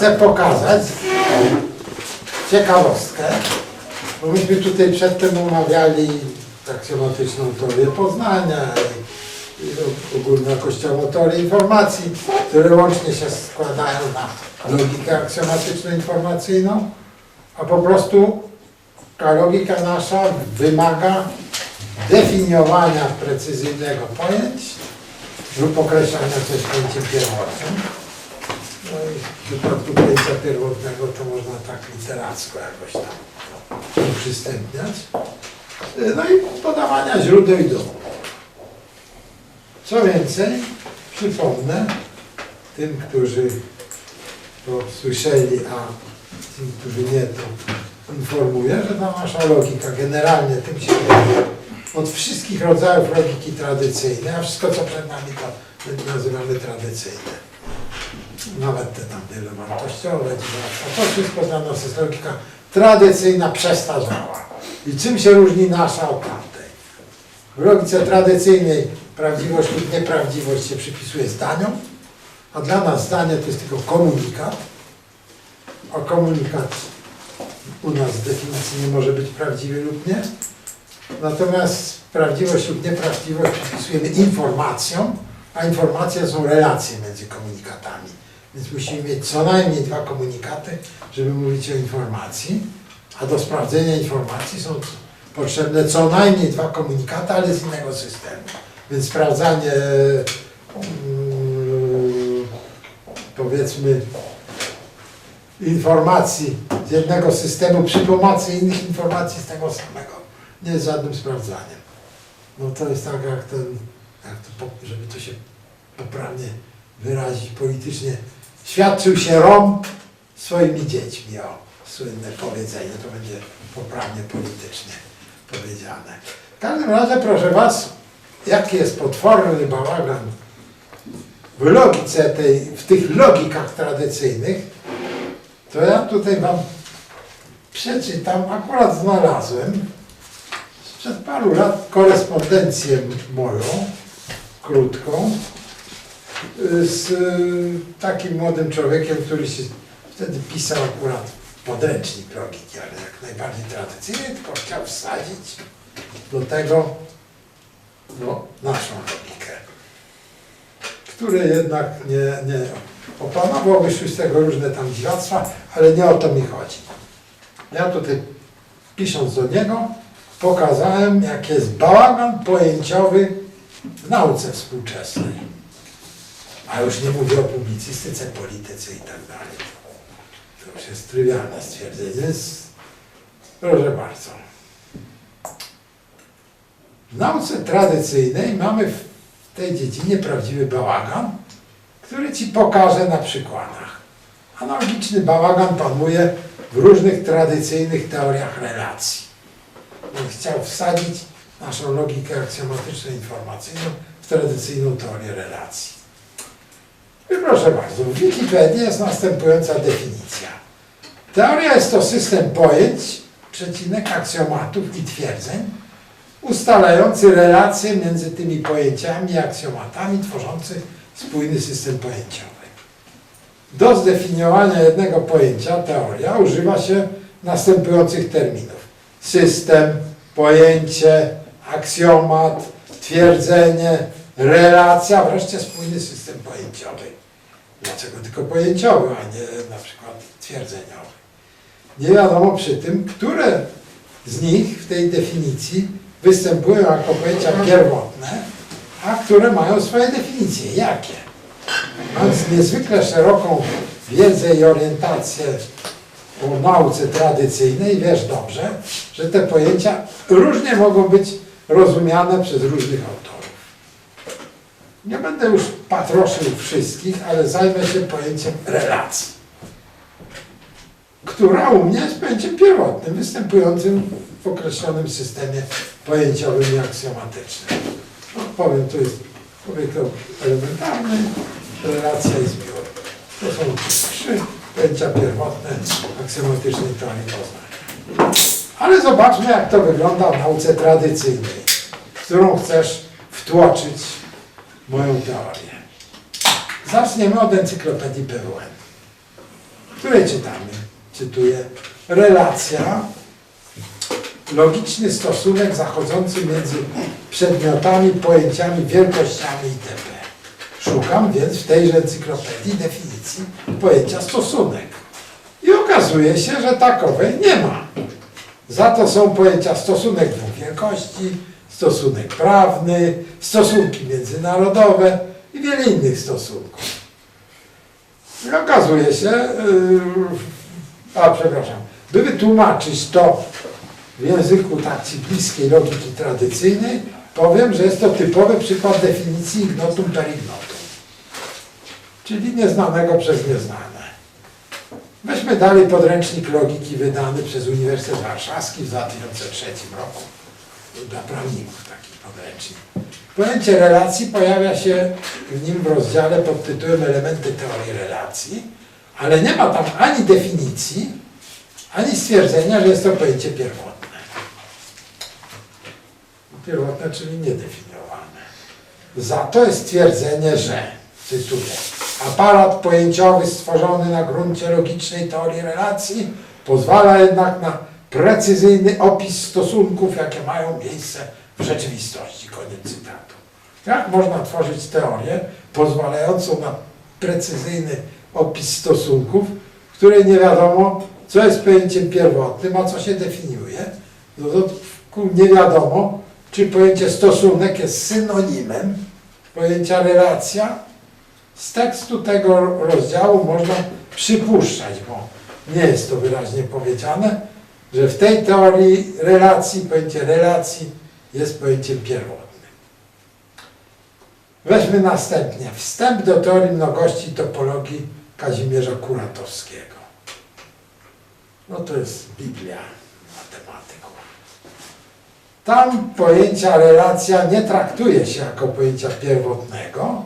chcę pokazać ciekawostkę, bo myśmy tutaj przedtem omawiali aksjomatyczną teorię poznania i, i ogólnojakościową teorię informacji, które łącznie się składają na logikę aksjomatyczną informacyjną, a po prostu ta logika nasza wymaga definiowania precyzyjnego pojęć lub określania coś pojęciem pierwotnym. No i w przypadku pojęcia pierwotnego to można tak literacko jakoś tam uprzystępniać. No i podawania źródeł i dowodów. Co więcej, przypomnę tym, którzy to słyszeli, a tym, którzy nie, to informuję, że ta nasza logika generalnie tym się od wszystkich rodzajów logiki tradycyjnej, a wszystko co przed nami to my nazywamy tradycyjne. Nawet te tam wielowartościowe, a to wszystko dla nas jest logika tradycyjna, przestarzała. I czym się różni nasza od tamtej? W logice tradycyjnej prawdziwość lub nieprawdziwość się przypisuje zdaniom, a dla nas zdanie to jest tylko komunikat, a komunikat u nas z definicji nie może być prawdziwy lub nie. Natomiast prawdziwość lub nieprawdziwość przypisujemy informacjom, a informacje są relacje między komunikatami. Więc musimy mieć co najmniej dwa komunikaty, żeby mówić o informacji, a do sprawdzenia informacji są potrzebne co najmniej dwa komunikaty, ale z innego systemu. Więc sprawdzanie mm, powiedzmy informacji z jednego systemu przy pomocy innych informacji z tego samego nie jest żadnym sprawdzaniem. No to jest tak jak ten, jak to, żeby to się poprawnie wyrazić politycznie, świadczył się Rom swoimi dziećmi, o, słynne powiedzenie, to będzie poprawnie politycznie powiedziane. W każdym razie, proszę Was, jaki jest potworny bałagan w logice tej, w tych logikach tradycyjnych, to ja tutaj Wam przeczytam, akurat znalazłem sprzed paru lat korespondencję moją, krótką, z y, takim młodym człowiekiem, który się wtedy pisał akurat podręcznik logiki, ale jak najbardziej tradycyjny, tylko chciał wsadzić do tego no, naszą logikę, które jednak nie, nie opanował, wyszły z tego różne tam dziwactwa, ale nie o to mi chodzi. Ja tutaj pisząc do niego, pokazałem, jak jest bałagan pojęciowy w nauce współczesnej. A już nie mówię o publicystyce, polityce i tak dalej. To już jest trywialne stwierdzenie. Proszę bardzo. W nauce tradycyjnej mamy w tej dziedzinie prawdziwy bałagan, który Ci pokażę na przykładach. Analogiczny bałagan panuje w różnych tradycyjnych teoriach relacji. On chciał wsadzić naszą logikę aksjomatyczno-informacyjną w tradycyjną teorię relacji. I proszę bardzo, w Wikipedii jest następująca definicja. Teoria jest to system pojęć, przecinek aksjomatów i twierdzeń, ustalający relacje między tymi pojęciami i aksjomatami, tworzący spójny system pojęciowy. Do zdefiniowania jednego pojęcia teoria używa się następujących terminów. System, pojęcie, aksjomat, twierdzenie, relacja, wreszcie spójny system pojęciowy. Dlaczego tylko pojęciowy, a nie na przykład twierdzeniowy? Nie wiadomo przy tym, które z nich w tej definicji występują jako pojęcia pierwotne, a które mają swoje definicje. Jakie? Mając niezwykle szeroką wiedzę i orientację o nauce tradycyjnej, wiesz dobrze, że te pojęcia różnie mogą być rozumiane przez różnych autorów. Nie będę już patroszył wszystkich, ale zajmę się pojęciem relacji, która u mnie jest pojęciem pierwotnym, występującym w określonym systemie pojęciowym i aksjomatycznym. No, powiem, to jest człowiek elementarny, relacja i zbiór. To są trzy pojęcia pierwotne aksjomatycznej teorii poznania. Ale zobaczmy, jak to wygląda w nauce tradycyjnej, którą chcesz wtłoczyć moją teorię. Zaczniemy od encyklopedii PWN. której czytamy, cytuję, relacja, logiczny stosunek zachodzący między przedmiotami, pojęciami, wielkościami itp. Szukam więc w tejże encyklopedii definicji pojęcia stosunek. I okazuje się, że takowej nie ma. Za to są pojęcia stosunek dwóch wielkości, stosunek prawny, stosunki międzynarodowe i wiele innych stosunków. I okazuje się, yy, a przepraszam, by wytłumaczyć to w języku takiej bliskiej logiki tradycyjnej, powiem, że jest to typowy przykład definicji ignotum per ignotum, czyli nieznanego przez nieznane. Weźmy dalej podręcznik logiki wydany przez Uniwersytet Warszawski w 2003 roku. Dla prawników taki podręcznik. Pojęcie relacji pojawia się w nim w rozdziale pod tytułem Elementy teorii relacji, ale nie ma tam ani definicji, ani stwierdzenia, że jest to pojęcie pierwotne. Pierwotne, czyli niedefiniowane. Za to jest stwierdzenie, że, cytuję, aparat pojęciowy stworzony na gruncie logicznej teorii relacji pozwala jednak na precyzyjny opis stosunków, jakie mają miejsce w rzeczywistości. Koniec cytatu. Jak można tworzyć teorię pozwalającą na precyzyjny opis stosunków, w której nie wiadomo, co jest pojęciem pierwotnym, a co się definiuje? No to nie wiadomo, czy pojęcie stosunek jest synonimem pojęcia relacja. Z tekstu tego rozdziału można przypuszczać, bo nie jest to wyraźnie powiedziane, że w tej teorii relacji, pojęcie relacji jest pojęciem pierwotnym. Weźmy następnie wstęp do teorii mnogości topologii Kazimierza Kuratowskiego. No to jest Biblia matematyków. Tam pojęcia relacja nie traktuje się jako pojęcia pierwotnego,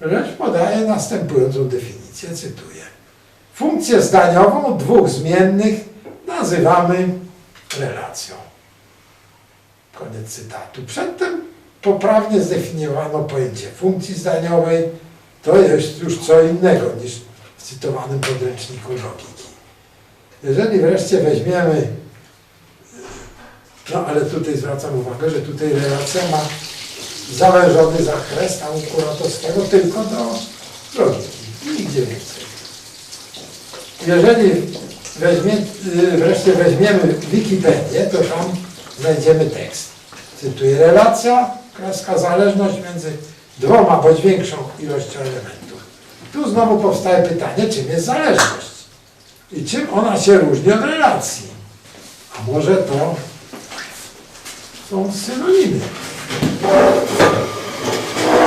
lecz podaje następującą definicję, cytuję. Funkcję zdaniową dwóch zmiennych nazywamy relacją. Koniec cytatu. Przedtem poprawnie zdefiniowano pojęcie funkcji zdaniowej. To jest już co innego niż w cytowanym podręczniku logiki. Jeżeli wreszcie weźmiemy, no ale tutaj zwracam uwagę, że tutaj relacja ma zawężony zakres tam u Kuratowskiego tylko do logiki, nigdzie więcej. Jeżeli weźmie, y, wreszcie weźmiemy Wikipedię, to tam znajdziemy tekst. Cytuję, relacja, kreska zależność między dwoma bądź większą ilością elementów. Tu znowu powstaje pytanie, czym jest zależność i czym ona się różni od relacji. A może to są synonimy.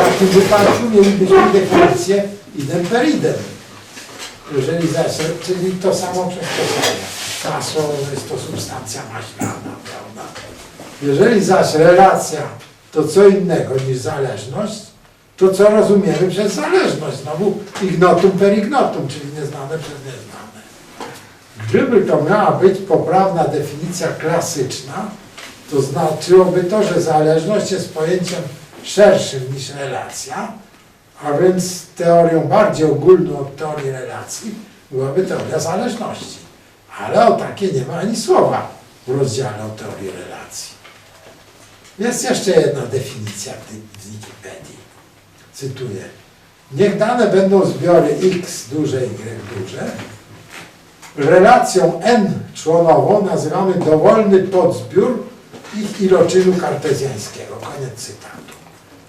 W takim wypadku mielibyśmy definicję idem per idem. Jeżeli czyli to samo przez to samo. Masło jest to substancja maślana, prawda? Jeżeli zaś relacja to co innego niż zależność, to co rozumiemy przez zależność? Znowu ignotum per ignotum, czyli nieznane przez nieznane. Gdyby to miała być poprawna definicja klasyczna, to znaczyłoby to, że zależność jest pojęciem szerszym niż relacja, a więc teorią bardziej ogólną od teorii relacji byłaby teoria zależności. Ale o takie nie ma ani słowa w rozdziale o teorii relacji. Jest jeszcze jedna definicja w Wikipedii. Cytuję. Niech dane będą zbiory x duże, y duże. Relacją n członową nazywamy dowolny podzbiór ich iloczynu kartezjańskiego. Koniec cytatu.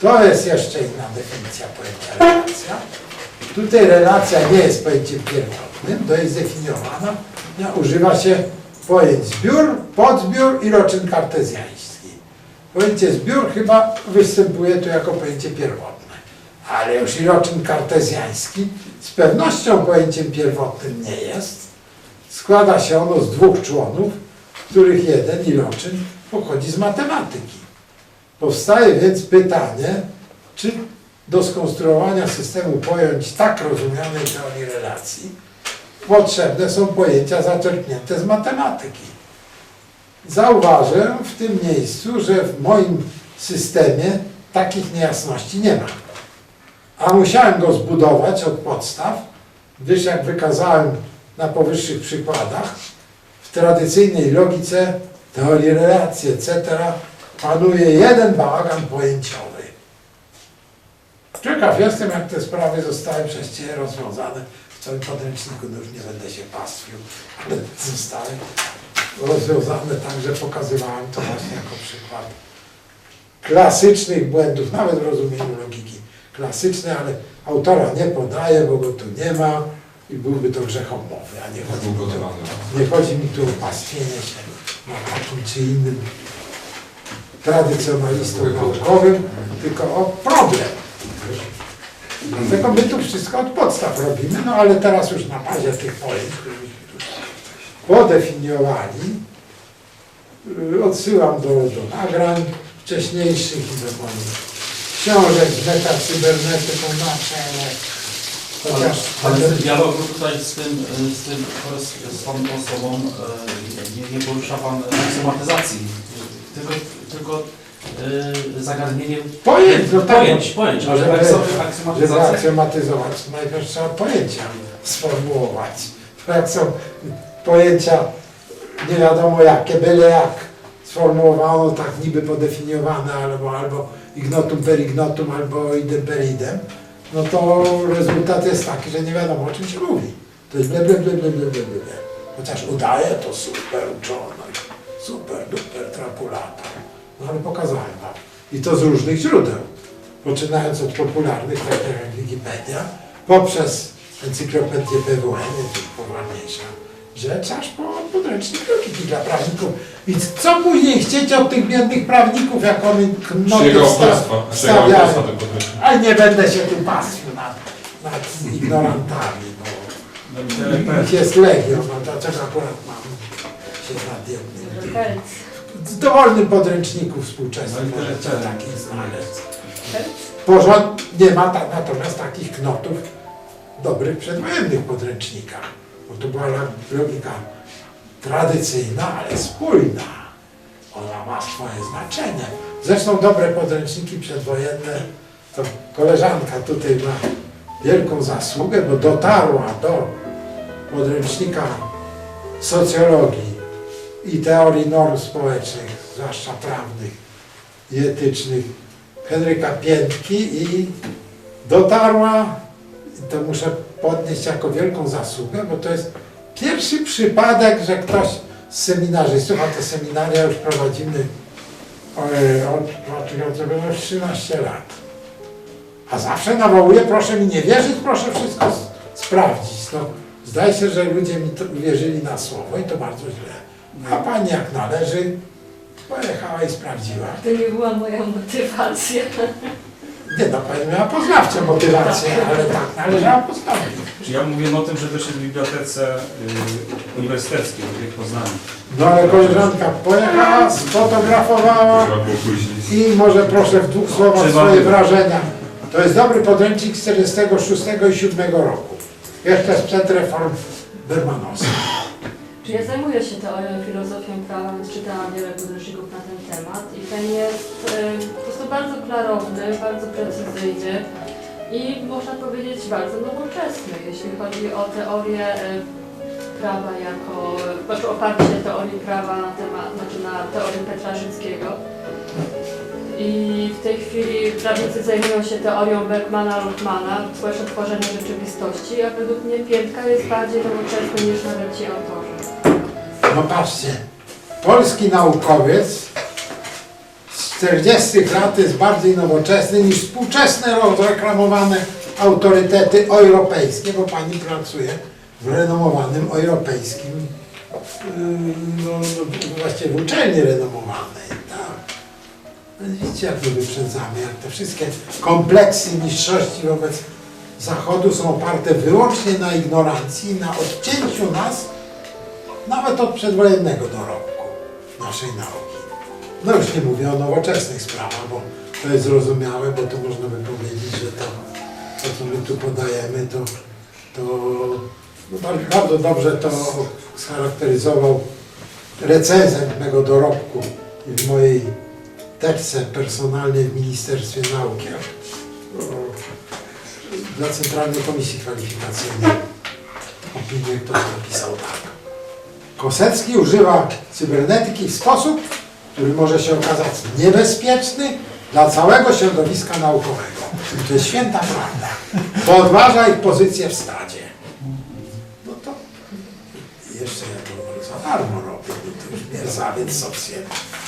To jest jeszcze inna definicja pojęcia relacja. Tutaj relacja nie jest pojęciem pierwotnym, to jest zdefiniowana. Używa się pojęć zbiór, podzbiór, iloczyn kartezjański. Pojęcie zbiór chyba występuje tu jako pojęcie pierwotne. Ale już iloczyn kartezjański z pewnością pojęciem pierwotnym nie jest. Składa się ono z dwóch członów, których jeden iloczyn pochodzi z matematyki. Powstaje więc pytanie, czy do skonstruowania systemu pojęć tak rozumianej teorii relacji potrzebne są pojęcia zaczerpnięte z matematyki. Zauważę w tym miejscu, że w moim systemie takich niejasności nie ma. A musiałem go zbudować od podstaw, gdyż jak wykazałem na powyższych przykładach w tradycyjnej logice teorii relacji, etc. panuje jeden bałagan pojęciowy. Ciekaw jestem, jak te sprawy zostały przez Ciebie rozwiązane w całym podręczniku, no już nie będę się pastwił, ale zostały rozwiązane tak, że pokazywałem to właśnie jako przykład klasycznych błędów, nawet w rozumieniu logiki klasycznej, ale autora nie podaję, bo go tu nie ma i byłby to grzechomowny, a nie chodzi mi tu, nie chodzi mi tu o pastwienie się na takim czy innym tradycjonalistą naukowym, tylko o problem. Dlatego my tu wszystko od podstaw robimy, no ale teraz już na bazie tych tu podefiniowali, yy, odsyłam do, do nagrań wcześniejszych i do moich książek z metacybernetyką na czele. Chociaż Ale w dialogu tutaj z tym, y, z tym, z tą osobą y, nie, nie porusza Pan aksymatyzacji, tylko, tylko y, zagadnienie pojęć, no tak, pojęć, pojęć, ale Żeby- jak sobie żeby to najpierw trzeba pojęcia sformułować. To jak są pojęcia nie wiadomo jakie, byle jak sformułowano, tak niby podefiniowane, albo, albo ignotum per ignotum, albo idem per idem, no to rezultat jest taki, że nie wiadomo o czym się mówi. To jest ble, ble, ble, ble, ble, ble, ble. Chociaż udaje to super uczoność, super duper trapulator. No ale pokazałem wam. I to z różnych źródeł. Poczynając od popularnych, takich jak Wikipedia, poprzez encyklopedię PWN, jest popularniejsza rzecz, aż po podręcznik logiki dla prawników. Więc co później chcieć od tych biednych prawników, jak oni ten podręcznik? Ale nie będę się tu pastwił nad, nad ignorantami, bo ich jest legion, no dlaczego akurat mam się nad jednym. Dowolnym podręczniku współczesnym No możecie tyle. takich znaleźć. Porząd, nie ma ta, natomiast takich knotów dobrych przedwojennych podręcznikach, bo to była logika tradycyjna, ale spójna. Ona ma swoje znaczenie. Zresztą dobre podręczniki przedwojenne, to koleżanka tutaj ma wielką zasługę, bo dotarła do podręcznika socjologii i teorii norm społecznych, zwłaszcza prawnych i etycznych, Henryka Piętki i dotarła, to muszę podnieść jako wielką zasługę, bo to jest pierwszy przypadek, że ktoś z seminarzystów, a te seminaria już prowadzimy e, od, od, od, od 13 lat. A zawsze nawołuję, proszę mi nie wierzyć, proszę wszystko sprawdzić. No, zdaje się, że ludzie mi to uwierzyli na słowo i to bardzo źle. A pani jak należy, pojechała i sprawdziła. To nie była moja motywacja. Nie no, pani miała poznawczą motywację, ale tak należało postawić. Czy ja mówię o tym, że też jest w bibliotece y, uniwersyteckiej w Poznaniu. No ale koleżanka pojechała, sfotografowała i może proszę w dwóch słowach Trzeba swoje wrażenia. To jest dobry podręcznik z 46 i 7 roku. Jeszcze sprzed reform bermanowskich. Ja zajmuję się teorią filozofią prawa, więc czytałam wiele podręczników na ten temat i ten jest po prostu bardzo klarowny, bardzo precyzyjny i można powiedzieć bardzo nowoczesny, jeśli chodzi o teorię e, prawa jako, znaczy oparcie teorii prawa na temat, znaczy na teorii Petra Rzyckiego. I w tej chwili prawnicy zajmują się teorią Bergmana-Luckmana, społeczne tworzenie rzeczywistości, a według mnie Piętka jest bardziej nowoczesny niż nawet ci autorzy. No patrzcie, polski naukowiec z 40 lat jest bardziej nowoczesny niż współczesne rozreklamowane autorytety europejskie, bo pani pracuje w renomowanym europejskim, yy, no, no, właściwie w uczelni renomowanej. Tak. No, Widzicie, jak my wyprzedzamy, jak te wszystkie kompleksy mistrzostwi wobec Zachodu są oparte wyłącznie na ignorancji, na odcięciu nas nawet od przedwojennego dorobku naszej nauki. No już nie mówię o nowoczesnych sprawach, bo to jest zrozumiałe, bo to można by powiedzieć, że to, to co my tu podajemy, to, to no bardzo, dobrze to scharakteryzował recenzent mego dorobku w mojej teczce personalnej w Ministerstwie Nauki dla Centralnej Komisji Kwalifikacyjnej. opinię, ktoś napisał tak. Kosecki używa cybernetyki w sposób, który może się okazać niebezpieczny dla całego środowiska naukowego. To jest święta prawda. Podważa ich pozycję w stadzie. No to jeszcze ja to za darmo robię, to już mierzawiec socjalizm.